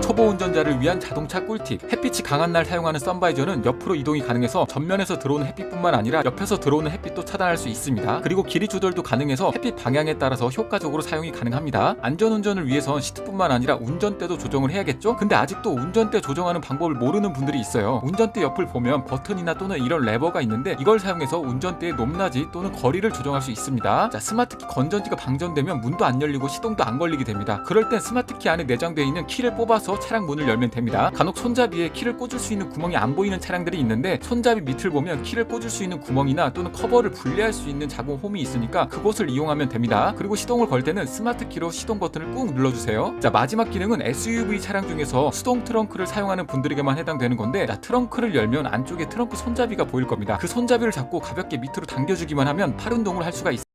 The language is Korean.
초보 운전자를 위한 자동차 꿀팁. 햇빛이 강한 날 사용하는 선바이저는 옆으로 이동이 가능해서 전면에서 들어오는 햇빛뿐만 아니라 옆에서 들어오는 햇빛도 차단할 수 있습니다. 그리고 길이 조절도 가능해서 햇빛 방향에 따라서 효과적으로 사용이 가능합니다. 안전운전을 위해선 시트뿐만 아니라 운전대도 조정을 해야겠죠? 근데 아직도 운전대 조정하는 방법을 모르는 분들이 있어요. 운전대 옆을 보면 버튼이나 또는 이런 레버가 있는데 이걸 사용해서 운전대의 높낮이 또는 거리를 조정할 수 있습니다. 자 스마트키 건전지가 방전되면 문도 안 열리고 시동도 안 걸리게 됩니다. 그럴 땐 스마트키 안에 내장되어 있는 키를 뽑아 서 차량 문을 열면 됩니다. 간혹 손잡이에 키를 꽂을 수 있는 구멍이 안 보이는 차량들이 있는데 손잡이 밑을 보면 키를 꽂을 수 있는 구멍이나 또는 커버를 분리할 수 있는 자궁 홈이 있으니까 그곳을 이용하면 됩니다. 그리고 시동을 걸 때는 스마트 키로 시동 버튼을 꾹 눌러주세요. 자 마지막 기능은 SUV 차량 중에서 수동 트렁크를 사용하는 분들에게만 해당되는 건데 자 트렁크를 열면 안쪽에 트렁크 손잡이가 보일 겁니다. 그 손잡이를 잡고 가볍게 밑으로 당겨주기만 하면 팔 운동을 할 수가 있습니다